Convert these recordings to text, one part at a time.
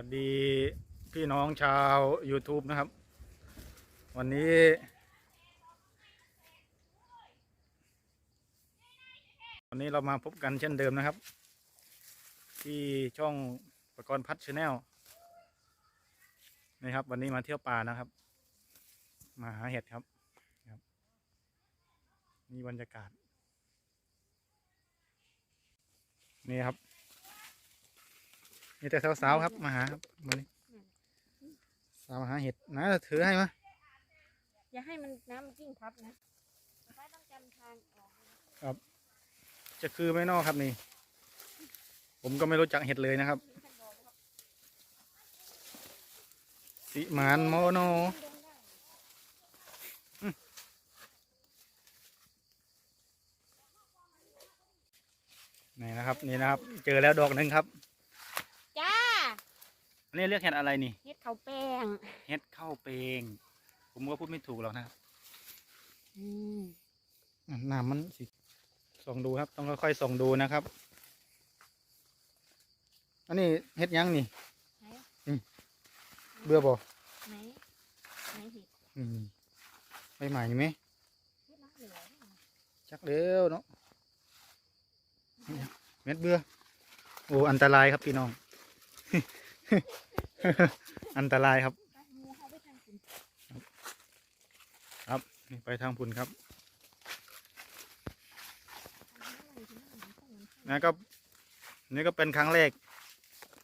วัสดีพี่น้องชาว YouTube นะครับ วันนี้ วันนี้เรามาพบกันเช่นเดิมนะครับ ที่ช่องประกรณ์พัฒชาแนลนี่ครับ วันนี้มาเที่ยวป่านะครับ มาหาเห็ดครับนี่บรรยากาศ นี่ครับ มีแต่สาวๆครับมาหาครับวันนี้สาวมาหาเห็ดนะถือให้มาอย่าให้มันน้ำมันกิ้งทับนะไม่ต้องจำทางออกนะจะคือไหม่นอครับนี่ ผมก็ไม่รู้จักเห็ดเลยนะครับฉันบอกแล้วสิมานโมโนว่าเดินได้นี่นะครับนี่นะครับ เจอแล้วดอกหนึ่งครับจ้าอั นนี้เรียกเห็ดอะไรนี่ เฮ็ดข้าวแป้งเห็ดข้าวเปง ผมก็พูดไม่ถูกหรอกนะครับอืมน้ำมันสิส่องดูครับ ต้องค่อยๆส่องดูนะครับ อันนี้เห็ดหยังนี่ ไหนเบื่อบ่ไหนไหนเห็ดอืมใบใหม่ไหมเฮ็ดน้ำเหลืองชักเร็วเนาะเม็ดเบื่อโอ้อันตรายครับพี่น้อง อันตรายครับ ครับนี่ไปทางพุ่นครับนะก็นี่ก็เป็นครั้งแรก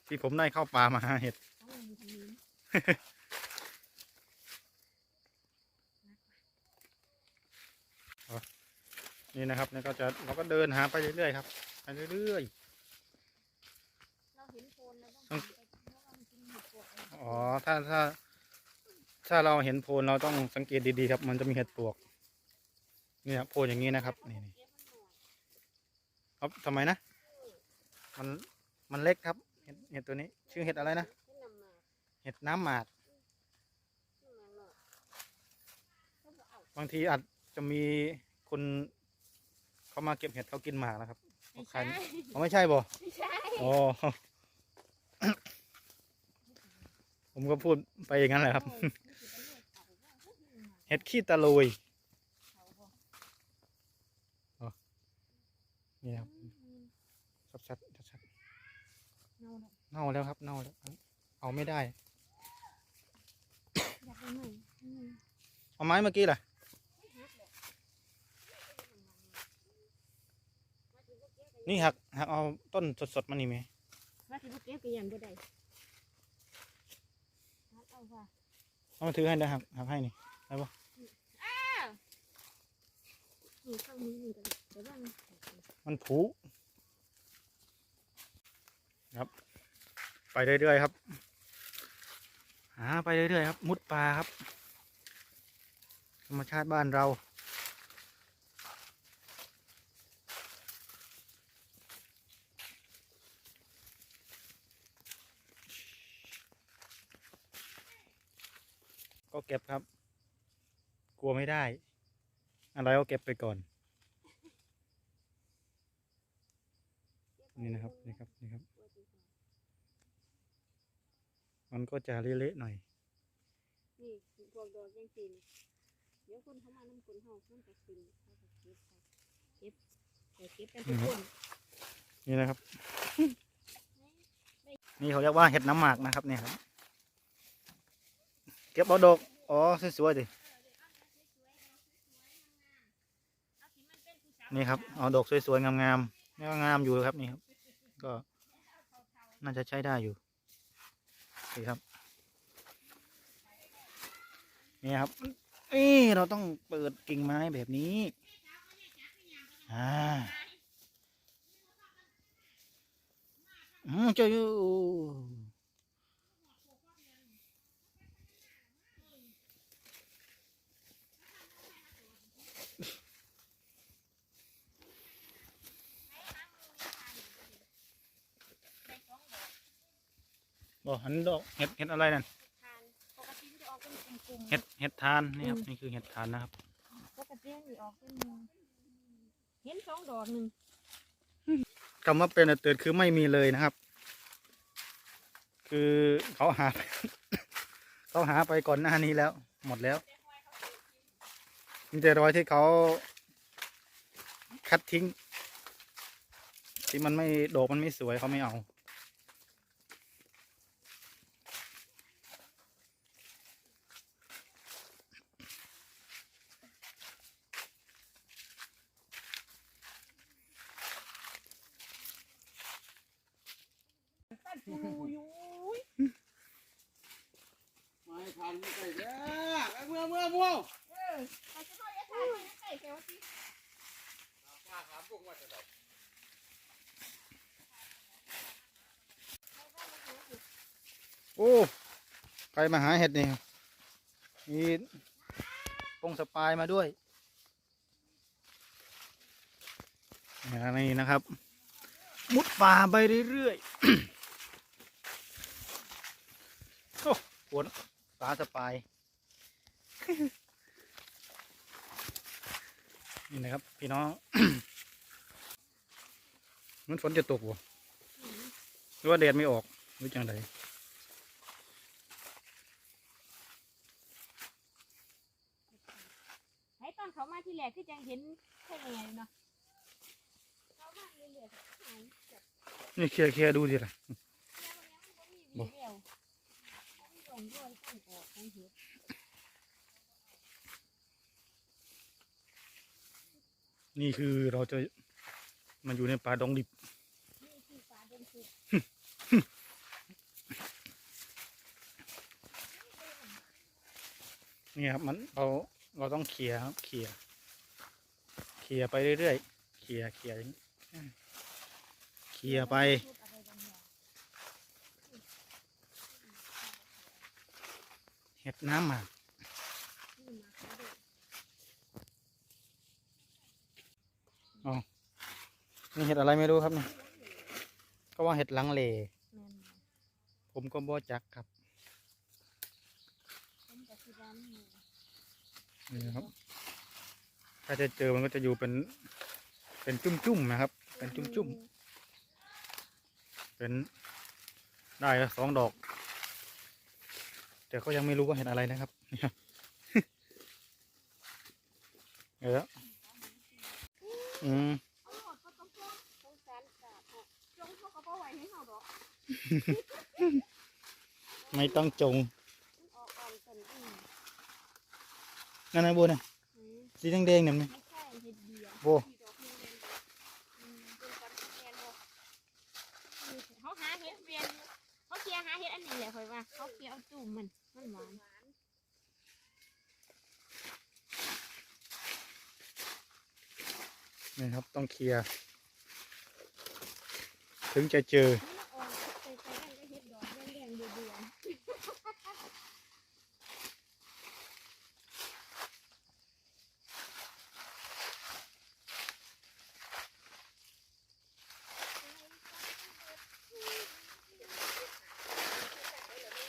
ที่ผมได้เข้าป่ามาหาเห็ดนี่นะครับนี่ก็จะเราก็เดินหาไปเรื่อยๆครับไปเรื่อยเองๆอ๋อ ถ้าถ้า ถ้าเราเห็นโพนเราต้องสังเกตดีๆครับ มันจะมีเห็ดปลวกนี่ครับโพนอย่างนี้นะครับ นี่นี่เก็บมันหน่อยครับทำไมนะ มัน มันเล็กครับ เห็ดเห็ดตัวนี้ ชื่อเห็ดอะไรนะให้นำมาเห็ดน้ำหมากขึ้นมาหน่อยเขาบอกเอาบางทีอาจจะมีคนเขามาเก็บเห็ดเขากินหมากนะครับไม่ใครใช่อ๋อไม่ใช่บ่ไม่ใช่ อ๋อ ผมก็พูดไปอย่างนั้นแหละครับโอ้ยนี่คือเป็นเรื่องเขาว่าเฮ้ยมันมาเห็ดขี้ตะลุยเขาบอกนี่ครับอืมชัดชัดชัดชัดเน่าแล้วเน่าแล้วครับเน่าแล้ว เอาไม่ได้อยากไปหน่อยอืมเอาไม้เมื่อกี้ล่ะนี่หักหักเอาต้นสดๆมานี่ไหมว่าที่พวกเก็บก็ยังบ่ได้รัดเอาว่า เอามาถือให้ได้หักหักให้นี่นี่ข้างมือนี่กันเดี๋ยวว่ามันมันผูครับ ไปเรื่อยๆครับหาไปเรื่อยๆครับ มุดป่าครับ ธรรมชาติบ้านเรา ก็เก็บครับ กลัวไม่ได้ อะไรก็เก็บไปก่อน นี่นะครับนี่ครับนี่ครับ มันก็จะเละๆหน่อย นี่พวกดอกยังสีนี่เดี๋ยวคนเข้ามาน้ำคนเฮามันจะขึ้นเขาจะเก็บไปเก็บไปเก็บกันทุกคนนี่นะครับ นี่เขาเรียกว่าเห็ดน้ำหมากนะครับเนี่ยครับ เก็บเอาดอก อ๋อ สวยๆดินี่ครับ เอาดอกสวยๆ งามๆนี่ก็งามอยู่ครับนี่ครับ ก็ น่าจะใช้ได้อยู่นี่ครับ นี่ครับเอ้เราต้องเปิดกิ่งไม้แบบนี้ อ่า อืมเจ้าอยู่ อกหันดอกเห็ดเห็ดอะไรนั่นทานปกติมันจะออกเป็นกลุ่มๆ เห็ดเห็ดทานนี่ครับนี่คือเห็ดทานนะครับปกติมันสิออกเป็นเห็นสองดอกหนึ่งคำว่าเป็นเตือนคือไม่มีเลยนะครับคคือเขาหา เขาหาไปก่อนหน้านี้แล้ว หมดแล้วมีแต่รอยที่เขาคัดทิ้งที่มันไม่โดกมันไม่สวยเขาไม่เอา ตัดปูอยู่ ไม่ทันไม่ใช่เด้อไอ้เมื่อเมื่อม่วงเออเขาจะน้อยจะทานมันไก่แค่ว่าที่ป้าถามพวกว่าจะได้โอ้ใครมาหาเห็ดนี่มีปงสปายมาด้วยนี่นะครับ มุดป่าไปเรื่อยๆ โอ้ปวดปลาสปาย นี่นะครับ พี่น้อง มันฝนจะตกบ่หรือว่าแดดไม่ออกหรือจังไดให้ตอนเขามาที่แรกคือจังเห็นแค่ไงเนาะเขามาเรื่อยๆหายแบบนี่เคลียร์เคลียร์ดูสิล่ะ แนวมันยังมันบ่มีวีเดียวมันส่งด้วยส่งออกของเห็ด นี่คือเราจะมาอยู่ในป่าดงดิบ นี่คือปลาดงสุกนี่ครับมันเราเราต้องเคลียครับเคลียเคลียไปเรื่อยๆเคลียเคลียร์อย่างนี้อืมเคลียไปเห็ดน้ำหมาก นี่มาเขาด้วยนี่เห็ดอะไรไม่รู้ครับเนี่ยก็ว่าเห็ดหลังเล แม่นบ่ผมก็บ่จักครับผมก็คิดว่ามันอยู่นี่นะครับ ถ้าจะเจอมันก็จะอยู่เป็น เป็นจุ่มๆนะครับ เป็นจุ่มๆ เป็นได้แล้วสองดอก แต่ก็ยังไม่รู้ว่าเห็ดอะไรนะครับ เนี่ยเอออืมเอาหมดก็ต้องฟ้องสงสารกาดเนาะจงเขาก็บ่ไหวให้เฮาด อกไม่ต้องจงมันออกอ่อนต้นอืมนั่นนะบัวน่ะอืมสีแดงๆเนี่ยมั้ยไม่ใช่เห็ดเบียร์โอ้มีดอกเห็ดเบียร์อืมเป็นการแทนบ่อืมเขาหาเห็ดเบียร์อยู่เขาเคลียร์หาเห็ดอันนี้แหละค่อยว่าเขาเคลียร์เอาจุ่มมันมันหวาน นี่ครับต้องเคลียร์ถึงจะเจอ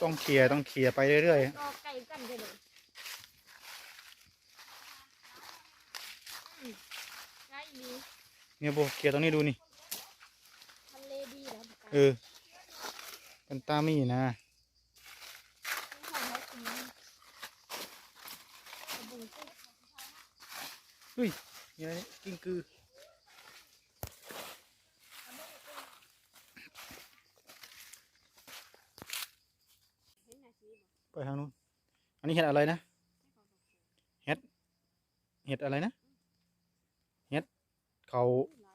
ต้องเคลียร์ต้องเคลียร์ไปเรื่อยๆดอกไก่กันไปเลยอืมได้ดี ๆ เนี่ยบัวเคลียร์ตรงนี้ดูนี่ทะเลดีแล้วปากกาเออเป็นตามี่นะของเขาสีกระบุงกุ้งนี่อะไรเนี่ยกิ้งกือเห็นหน้าสีบ่ไปทางนู้นอันนี้เห็ดอะไรนะ เห็ดอะไรนะเห็ด เขาอ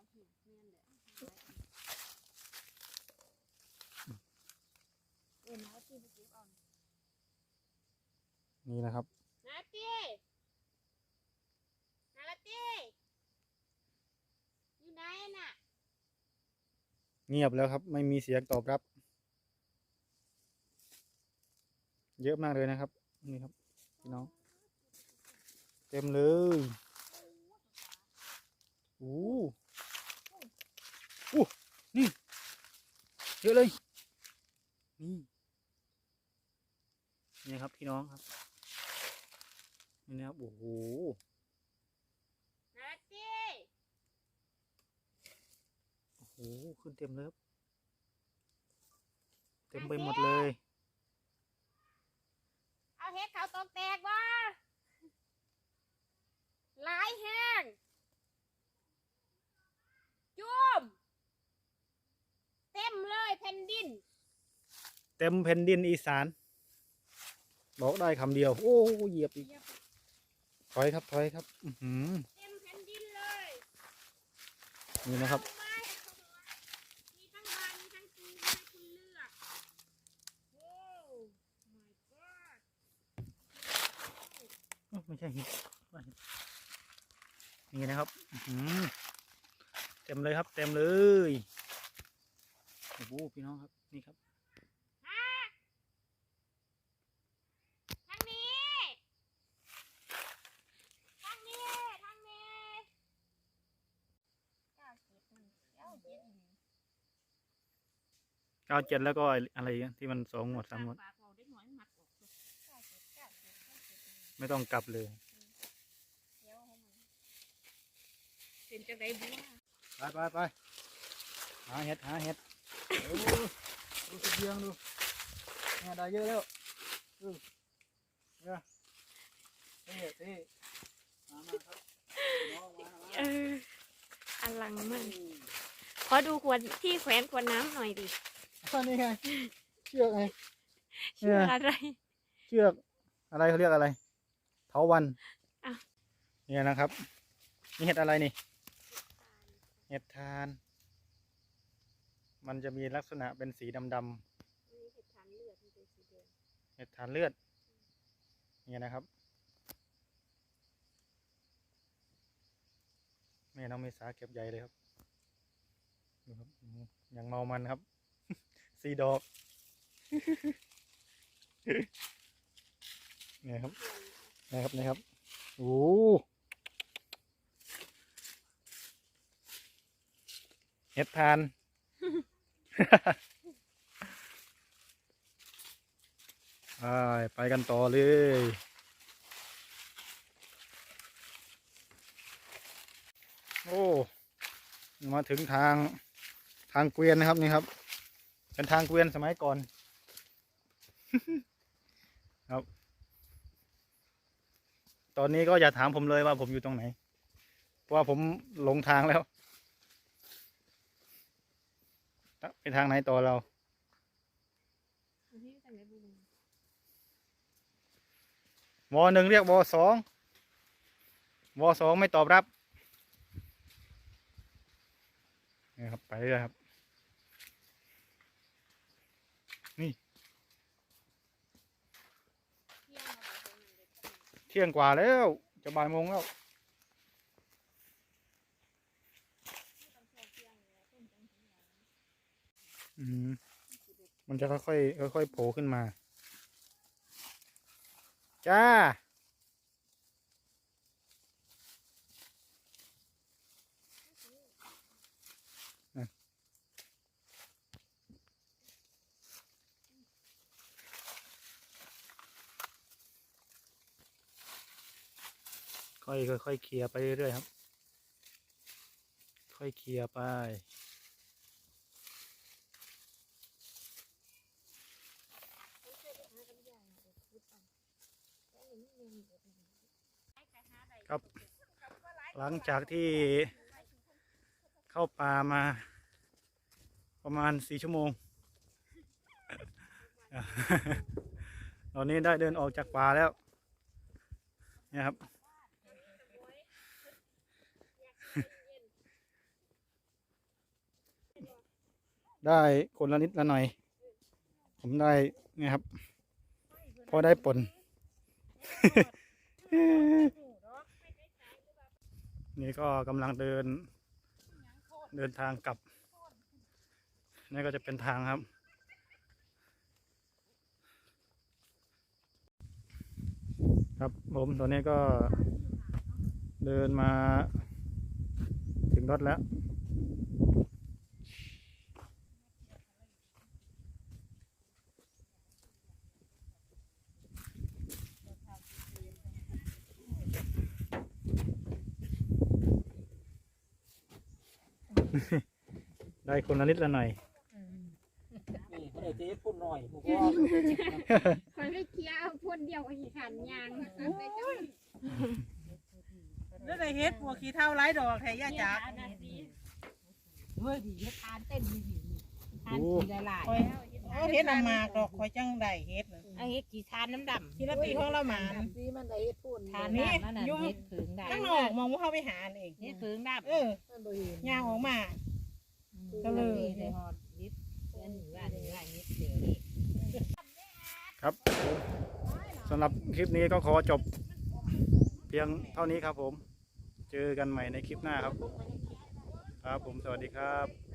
นี่นะครับนาตี้นาตี้อยู่ไหนน่ะ เงียบแล้วครับ ไม่มีเสียงตอบรับ เยอะมากเลยนะครับ นี่ครับพี่น้อง เต็มเลย โอ้โอ้นี่เยอะเลยนี่นี่ครับพี่น้องครับนี่นะครับโอ้โหนาตี้โอ้โหขึ้นเต็มเลยครับเต็มไปหมดเลย เอาเฮ็ดเขาตกแตกบ่หลายแห้ง จุ่มเต็มเลยแผ่นดิน เต็มแผ่นดินอีสาน บอกได้คำเดียว โอ้เหยียบอีกเหยียบถอยครับ ถอยครับ อื้อหือเต็มแผ่นดินเลยนี่นะครับ เอาไว้มีทั้งบานมีทั้งปูให้คุณเลือกโอ้ my god โอ้ไม่ใช่หินว่าหินนี่นะครับ อื้อหือ เต็มเลยครับ เต็มเลยโอ้โหพี่น้องครับนี่ครับทางนี้ทางนี้ทางนี้เก้าเจ็ดหนึ่งเก้าเจ็ดหนึ่งเก้าเจ็ดแล้วก็อะไรอีกที่มันสองหมวดสามหมวดฝากเอาเด็กน้อยมัดออกเลยเก้าเจ็ดเก้าเจ็ดเก้าเจ็ดหนึ่งไม่ต้องกลับเลยเดี๋ยวให้มันเป็นจังไดบัว ไปไปไปหาเห็ดหาเห็ดโอ้ดูสิเบียงดูเนี่ยได้เยอะแล้วดูเนี่ยเท่เท่มามาครับน้องมามาเอออลังมันขอดูขวดที่แขวนขวดน้ำหน่อยดิอันนี้ไงเชือกไงชื่ออะไร เชือกอะไรเขาเรียกอะไร เถาวันอะเนี่ยนะครับ นี่เห็ดอะไรนี่ เห็ดทาน มันจะมีลักษณะเป็นสีดำๆนี่เห็ดทานเลือดมันเป็นสีแดงเห็ดทานเลือดนี่นะครับแม่น้องเมษาเก็บใหญ่เลยครับดูครับอืมอย่างเมามันครับ สีดอก เนี่ยครับ นะครับนะครับ โอ้ เห็ดทาน ไปกันต่อเลยโอ้มาถึงทางทางเกวียนนะครับนี่ครับ เป็นทางเกวียนสมัยก่อน ครับ ตอนนี้ก็อย่าถามผมเลยว่าผมอยู่ตรงไหน เพราะว่าผมหลงทางแล้ว ไปทางไหนต่อเราววหนึ่งเรียกวอสองวอสองไม่ตอบรับนี่ครับไปเรื่อยครับเที่ เที่ยงกว่าแล้ว จะบ่ายโมงแล้ว ต้องเที่ยงเที่ยงเลยต้นจังถึงแล้ว อืมมันจะค่อยๆค่อยๆโผล่ขึ้นมา จ้าค่อยๆค่อยๆเคลียร์ไปเรื่อยๆครับ ค่อยเคลียร์ไป ครับ หลังจากที่เข้าป่ามา ประมาณสี่ชั่วโมง ตอนนี้ได้เดินออกจากป่าแล้วเนี่ยครับได้คนละนิดละหน่อย ผมได้นี่ยครับ พอได้ผลนี่ก็กำลังเดิน เดินทางกลับ นี่ก็จะเป็นทางครับ ครับผมตอนนี้ก็เดินมาถึงรถแล้ว ได้คนละนิดละหน่อย นี่เขาได้จะเฮ็ดพุ่นหน่อยผมก็คอยไปเคลียร์เอาพ่นเดียวก็ขี้ขันยางแล้วได้เฮ็ดพวกขี้เท่าไร้ดอกแท้ย่าจ๋าเฮ้ยดีเฮ็ดทานเต้นดีดีทานโอ้สีหลายคอย เอาเฮ็ดนำมากดอกคอยจังได้เฮ็ดน่ะๆเอาเฮ็ดกี่ทานน้ำดำทีละปีของเราหมานสีมันได้เฮ็ดพุ่นทานนี่น้ำนั่นน่ะยุ่งเฮ็ดผึ่งได้ข้างนอกมองว่าเขาไปหาเองเฮ็ดผึ่งดำเออมันบ่เห็นย่างออกมาก็ก็เลเลยยได้ฮอดยิบเพื่อนหรือว่าหรือว่ายิบเดี๋ยวนี้ครับผมสำหรับคลิปนี้ก็ขอจบ เพียงเท่านี้ครับผม เจอกันใหม่ในคลิปหน้าครับ ครับผมสวัสดีครับ